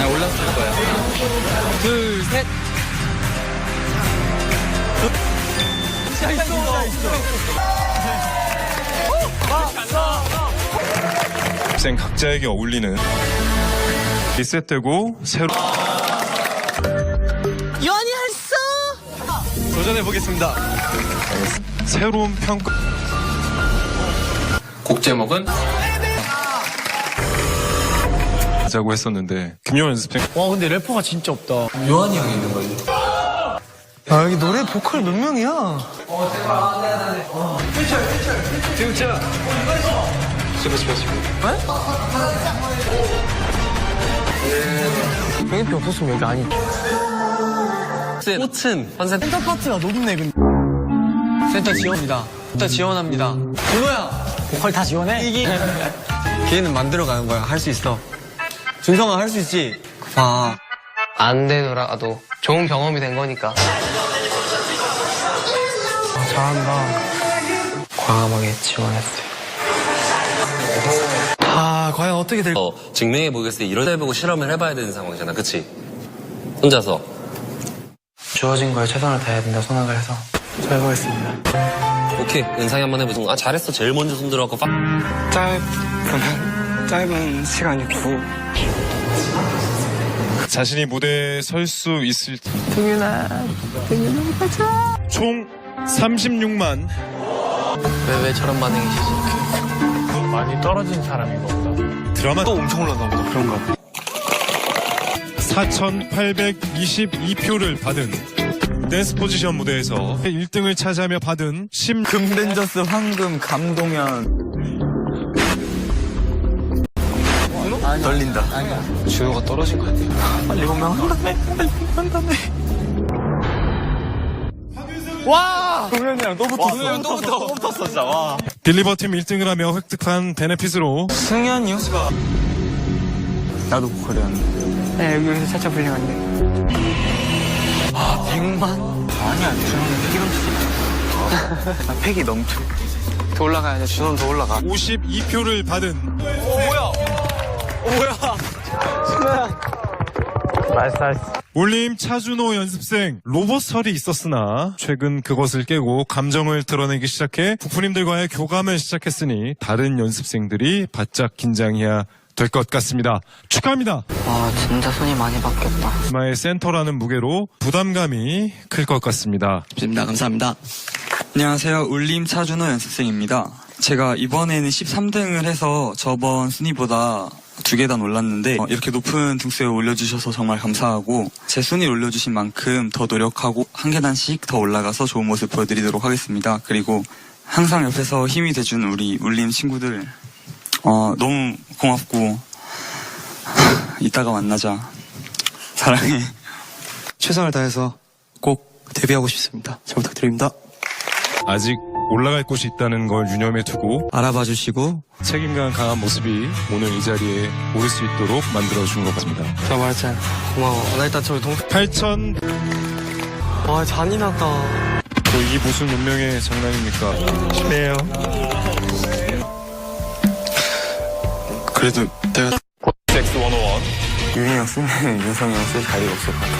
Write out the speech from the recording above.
아, 올라왔을 거야. 둘, 셋. 학생 각자에게 어울리는 리셋되고 새로 연이 했어. 도전해 보겠습니다. 새로운 평가 곡 제목은 자고 했었는데 김효원 연습생 와 근데 래퍼가 진짜 없다. 요한이 형이 있는 거지. 아 여기 노래 보컬 몇 명이야? 병인표 없었으면 여기 아니. 꽃은 컨셉 센터 파트가 높네 근데. 센터 지원입니다. 센터 지원합니다. 준호야. 보컬 다 지원해? 이기. 기회는 만들어 가는 거야. 할 수 있어. 준성아 할 수 있지. 봐. 안 되더라도 좋은 경험이 된 거니까. 잘한다. 과감하게 지원했어요. 아 과연 어떻게 될? 어, 증명해 보겠어. 이런 해보고 실험을 해봐야 되는 상황이잖아. 그치? 혼자서. 주어진 거에 최선을 다해야 된다 생각을 해서 잘 보겠습니다. 오케이. 은상이 한번 해보자. 아, 잘했어. 제일 먼저 손들어갖고 빡. 짧은 짧은 시간이고. 자신이 무대에 설 수 있을 총 36만 왜, 왜 저런 반응이시지? 많이 떨어진 사람인가 보다. 드라마 또 엄청 올랐나 보다. 그런가 봐. 4,822표를 받은 댄스 포지션 무대에서 1등을 차지하며 받은 심 금벤저스 황금 감동현. 떨린다. 주호가 떨어진 것 같아요. 빨리 오면 한다네. 빨리 한다네. 와! 동현이랑 또 붙었어. 또 붙어. 또 붙었어, 진짜. 와. 빌리버 팀 1등을 하며 획득한 베네핏으로 승현이요? 나도 보컬이었는데. 네 여기 여기서 살짝 불리는데. 아, 100만? 아니야, 준호는 팩이 넘치지. 아, 팩이 넘쳐. 더 올라가야 돼. 준호는 더 올라가. 52표를 받은 올림 차준호 연습생 로봇설이 있었으나 최근 그것을 깨고 감정을 드러내기 시작해 부프님들과의 교감을 시작했으니 다른 연습생들이 바짝 긴장해야 될 것 같습니다. 축하합니다. 와, 진짜 손이 많이 바뀌었다. 마의 센터라는 무게로 부담감이 클 것 같습니다. 입니다. 감사합니다. 안녕하세요. 울림 차준호 연습생입니다. 제가 이번에는 13등을 해서 저번 순위보다 두 계단 올랐는데 어, 이렇게 높은 등수에 올려주셔서 정말 감사하고 제 순위를 올려주신 만큼 더 노력하고 한 계단씩 더 올라가서 좋은 모습 보여드리도록 하겠습니다. 그리고 항상 옆에서 힘이 돼준 우리 울림 친구들 어, 너무 고맙고 이따가 만나자. 사랑해. 최선을 다해서 꼭 데뷔하고 싶습니다. 잘 부탁드립니다. 아직 올라갈 곳이 있다는 걸 유념해 두고 알아봐 주시고 책임감 강한 모습이 오늘 이 자리에 오를 수 있도록 만들어 준 것 같습니다. 저 말했잖아. 고마워. 나 일단 저기 동, 8천 와, 잔인하다. 뭐 이게 무슨 운명의 장난입니까? 네요. 그래도 내가 섹스 101 유인이 형 쓰면 윤성이 형 쓸 자리가 없을 것 같아.